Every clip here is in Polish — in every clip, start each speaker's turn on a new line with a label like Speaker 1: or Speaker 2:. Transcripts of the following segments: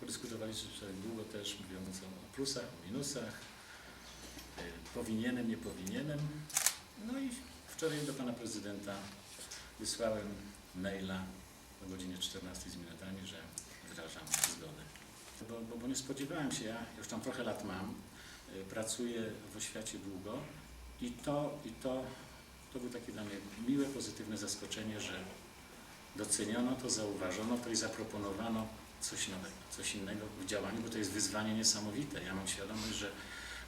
Speaker 1: Podyskutowaliśmy sobie długo też, mówiąc o plusach, o minusach, y, powinienem, nie powinienem. No i wczoraj do pana prezydenta wysłałem maila o godzinie 14 z minutami, że wyrażam zgodę. Bo, bo, bo nie spodziewałem się, ja już tam trochę lat mam, y, pracuję w oświacie długo i to, i to, to było takie dla mnie miłe, pozytywne zaskoczenie, że doceniono to, zauważono to i zaproponowano coś nowego, coś innego w działaniu, bo to jest wyzwanie niesamowite. Ja mam świadomość, że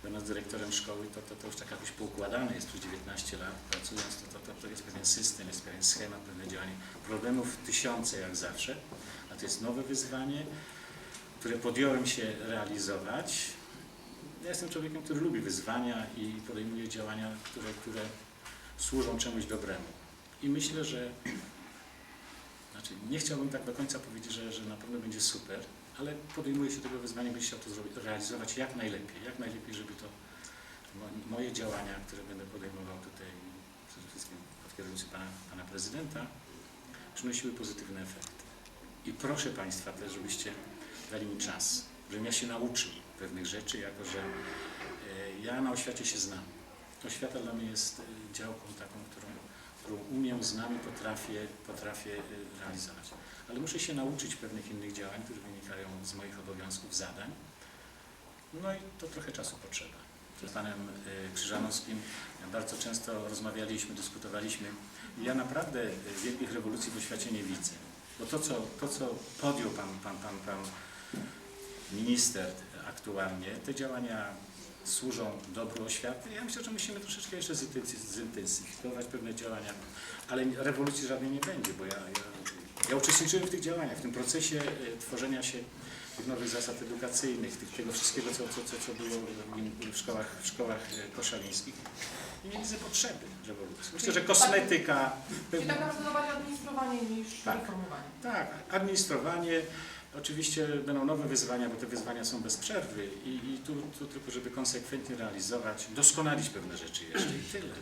Speaker 1: będąc dyrektorem szkoły, to, to, to już tak jakoś poukładane jest przez 19 lat, pracując, to, to, to, to jest pewien system, jest pewien schemat, pewne działanie. Problemów tysiące jak zawsze, a to jest nowe wyzwanie, które podjąłem się realizować. Ja jestem człowiekiem, który lubi wyzwania i podejmuje działania, które, które służą czemuś dobremu. I myślę, że znaczy, nie chciałbym tak do końca powiedzieć, że, że na pewno będzie super, ale podejmuję się tego wyzwania, by chciał to zrobić, realizować jak najlepiej, jak najlepiej, żeby to mo- moje działania, które będę podejmował tutaj przede wszystkim pod kierownicą pana, pana prezydenta, przynosiły pozytywne efekty. I proszę Państwa też, żebyście dali mi czas, żebym ja się nauczył pewnych rzeczy, jako że e, ja na oświacie się znam. Oświata dla mnie jest e, działką taką, którą, którą umiem, znam i potrafię, potrafię e, realizować. Ale muszę się nauczyć pewnych innych działań, które wynikają z moich obowiązków, zadań. No i to trochę czasu potrzeba. Z panem e, Krzyżanowskim bardzo często rozmawialiśmy, dyskutowaliśmy. Ja naprawdę wielkich rewolucji w oświacie nie widzę. Bo to, co, to, co podjął pan, pan, pan, pan minister aktualnie, te działania służą dobru oświaty. Ja myślę, że musimy troszeczkę jeszcze zintensyf- zintensyfikować pewne działania, ale rewolucji żadnej nie będzie, bo ja, ja, ja uczestniczyłem w tych działaniach, w tym procesie e, tworzenia się tych nowych zasad edukacyjnych, tych, tego wszystkiego, co, co, co, było w szkołach, w szkołach e, koszalińskich. I nie widzę potrzeby rewolucji. Myślę, że kosmetyka,
Speaker 2: Czyli tak naprawdę administrowanie niż
Speaker 1: Tak.
Speaker 2: reformowanie.
Speaker 1: tak, administrowanie. Oczywiście będą nowe wyzwania, bo te wyzwania są bez przerwy i, i tu, tu tylko, żeby konsekwentnie realizować, doskonalić pewne rzeczy jeszcze i tyle.